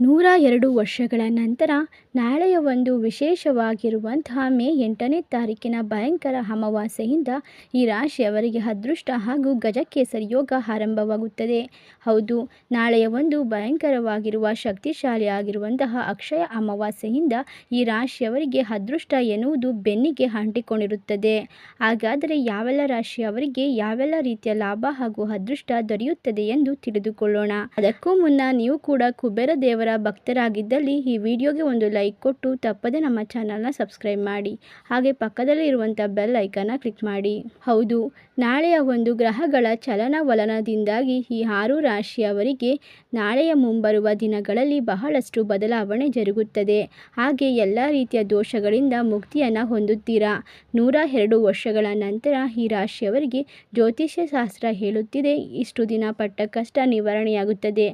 ನೂರ ಎರಡು ವರ್ಷಗಳ ನಂತರ ನಾಳೆಯ ಒಂದು ವಿಶೇಷವಾಗಿರುವಂತಹ ಮೇ ಎಂಟನೇ ತಾರೀಕಿನ ಭಯಂಕರ ಅಮಾವಾಸ್ಯೆಯಿಂದ ಈ ರಾಶಿಯವರಿಗೆ ಅದೃಷ್ಟ ಹಾಗೂ ಗಜಕೇಸರಿ ಯೋಗ ಆರಂಭವಾಗುತ್ತದೆ. ಹೌದು ನಾಳೆಯ ಒಂದು ಭಯಂಕರವಾಗಿರುವ ಶಕ್ತಿಶಾಲಿ ಆಗಿರುವಂತಹ ಅಕ್ಷಯ ಅಮಾವಾಸ್ಯೆಯಿಂದ ಈ ರಾಶಿಯವರಿಗೆ ಅದೃಷ್ಟ ಎನ್ನುವುದು ಬೆನ್ನಿಗೆ ಅಂಟಿಕೊಂಡಿರುತ್ತದೆ. ಹಾಗಾದರೆ ಯಾವೆಲ್ಲ ರಾಶಿಯವರಿಗೆ ಯಾವೆಲ್ಲ ರೀತಿಯ ಲಾಭ ಹಾಗೂ ಅದೃಷ್ಟ ದೊರೆಯುತ್ತದೆ ಎಂದು ತಿಳಿದುಕೊಳ್ಳೋಣ. ಅದಕ್ಕೂ ಮುನ್ನ ನೀವು ಕೂಡ ಕುಬೇರ ದೇವರ ಭಕ್ತರಾಗಿದ್ದಲ್ಲಿ ಈ ವಿಡಿಯೋಗೆ ಒಂದು ಲೈಕ್ ಕೊಟ್ಟು ತಪ್ಪದೆ ನಮ್ಮ ಚಾನಲ್ನ ಸಬ್ಸ್ಕ್ರೈಬ್ ಮಾಡಿ. ಹಾಗೆ ಪಕ್ಕದಲ್ಲಿ ಇರುವಂಥ ಬೆಲ್ ಐಕನ್ನ ಕ್ಲಿಕ್ ಮಾಡಿ. ಹೌದು, ನಾಳೆಯ ಒಂದು ಗ್ರಹಗಳ ಚಲನವಲನದಿಂದಾಗಿ ಈ ಆರು ರಾಶಿಯವರಿಗೆ ನಾಳೆಯ ಮುಂಬರುವ ದಿನಗಳಲ್ಲಿ ಬಹಳಷ್ಟು ಬದಲಾವಣೆ ಜರುಗುತ್ತದೆ. ಹಾಗೆ ಎಲ್ಲ ರೀತಿಯ ದೋಷಗಳಿಂದ ಮುಕ್ತಿಯನ್ನು ಹೊಂದುತ್ತೀರಾ? ನೂರ ಎರಡು ವರ್ಷಗಳ ನಂತರ ಈ ರಾಶಿಯವರಿಗೆ ಜ್ಯೋತಿಷ್ಯ ಶಾಸ್ತ್ರ ಹೇಳುತ್ತಿದೆ. ಇಷ್ಟು ದಿನ ಪಟ್ಟ ಕಷ್ಟ ನಿವಾರಣೆಯಾಗುತ್ತದೆ.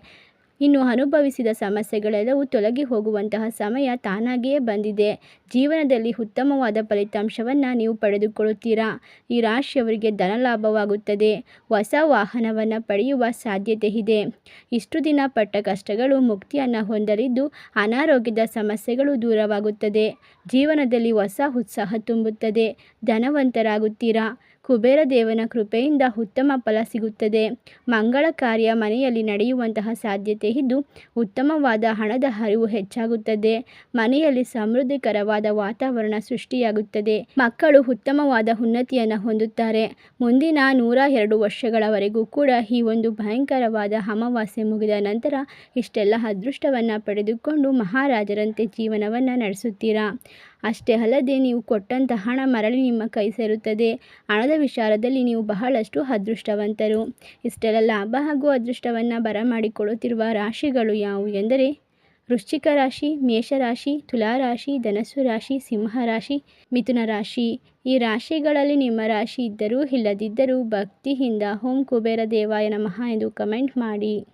ಇನ್ನು ಅನುಭವಿಸಿದ ಸಮಸ್ಯೆಗಳೆಲ್ಲವೂ ತೊಲಗಿ ಹೋಗುವಂತಹ ಸಮಯ ತಾನಾಗಿಯೇ ಬಂದಿದೆ. ಜೀವನದಲ್ಲಿ ಉತ್ತಮವಾದ ಫಲಿತಾಂಶವನ್ನು ನೀವು ಪಡೆದುಕೊಳ್ಳುತ್ತೀರಾ? ಈ ರಾಶಿಯವರಿಗೆ ಧನ ಲಾಭವಾಗುತ್ತದೆ ಹೊಸ ವಾಹನವನ್ನು ಪಡೆಯುವ ಸಾಧ್ಯತೆ ಇದೆ. ಇಷ್ಟು ದಿನ ಪಟ್ಟ ಕಷ್ಟಗಳು ಮುಕ್ತಿಯನ್ನು ಹೊಂದಲಿದ್ದು ಅನಾರೋಗ್ಯದ ಸಮಸ್ಯೆಗಳು ದೂರವಾಗುತ್ತದೆ. ಜೀವನದಲ್ಲಿ ಹೊಸ ಉತ್ಸಾಹ ತುಂಬುತ್ತದೆ. ಧನವಂತರಾಗುತ್ತೀರಾ? ಕುಬೇರ ದೇವನ ಕೃಪೆಯಿಂದ ಉತ್ತಮ ಫಲ ಸಿಗುತ್ತದೆ. ಮಂಗಳ ಕಾರ್ಯ ಮನೆಯಲ್ಲಿ ನಡೆಯುವಂತಹ ಸಾಧ್ಯತೆ ಇದ್ದು, ಉತ್ತಮವಾದ ಹಣದ ಹರಿವು ಹೆಚ್ಚಾಗುತ್ತದೆ. ಮನೆಯಲ್ಲಿ ಸಮೃದ್ಧಿಕರವಾದ ವಾತಾವರಣ ಸೃಷ್ಟಿಯಾಗುತ್ತದೆ. ಮಕ್ಕಳು ಉತ್ತಮವಾದ ಉನ್ನತಿಯನ್ನು ಹೊಂದುತ್ತಾರೆ. ಮುಂದಿನ ನೂರ ಎರಡು ವರ್ಷಗಳವರೆಗೂ ಕೂಡ ಈ ಒಂದು ಭಯಂಕರವಾದ ಅಮಾವಾಸ್ಯೆ ಮುಗಿದ ನಂತರ ಇಷ್ಟೆಲ್ಲ ಅದೃಷ್ಟವನ್ನು ಪಡೆದುಕೊಂಡು ಮಹಾರಾಜರಂತೆ ಜೀವನವನ್ನು ನಡೆಸುತ್ತೀರಾ? ಅಷ್ಟೇ ಅಲ್ಲದೆ ನೀವು ಕೊಟ್ಟಂತಹ ಹಣ ಮರಳಿ ನಿಮ್ಮ ಕೈ ಸೇರುತ್ತದೆ. ಹಣದ ವಿಚಾರದಲ್ಲಿ ನೀವು ಬಹಳಷ್ಟು ಅದೃಷ್ಟವಂತರು. ಇಷ್ಟೆಲ್ಲ ಲಾಭ ಹಾಗೂ ಅದೃಷ್ಟವನ್ನು ಬರಮಾಡಿಕೊಳ್ಳುತ್ತಿರುವ ರಾಶಿಗಳು ಯಾವುವು ಎಂದರೆ, ವೃಶ್ಚಿಕ ರಾಶಿ, ಮೇಷರಾಶಿ, ತುಲಾರಾಶಿ, ಧನಸ್ಸು ರಾಶಿ, ಸಿಂಹ ರಾಶಿ, ಮಿಥುನ ರಾಶಿ. ಈ ರಾಶಿಗಳಲ್ಲಿ ನಿಮ್ಮ ರಾಶಿ ಇದ್ದರೂ ಇಲ್ಲದಿದ್ದರೂ ಭಕ್ತಿಯಿಂದ ಓಂ ಕುಬೇರ ದೇವಾಯ ನಮಃ ಎಂದು ಕಮೆಂಟ್ ಮಾಡಿ.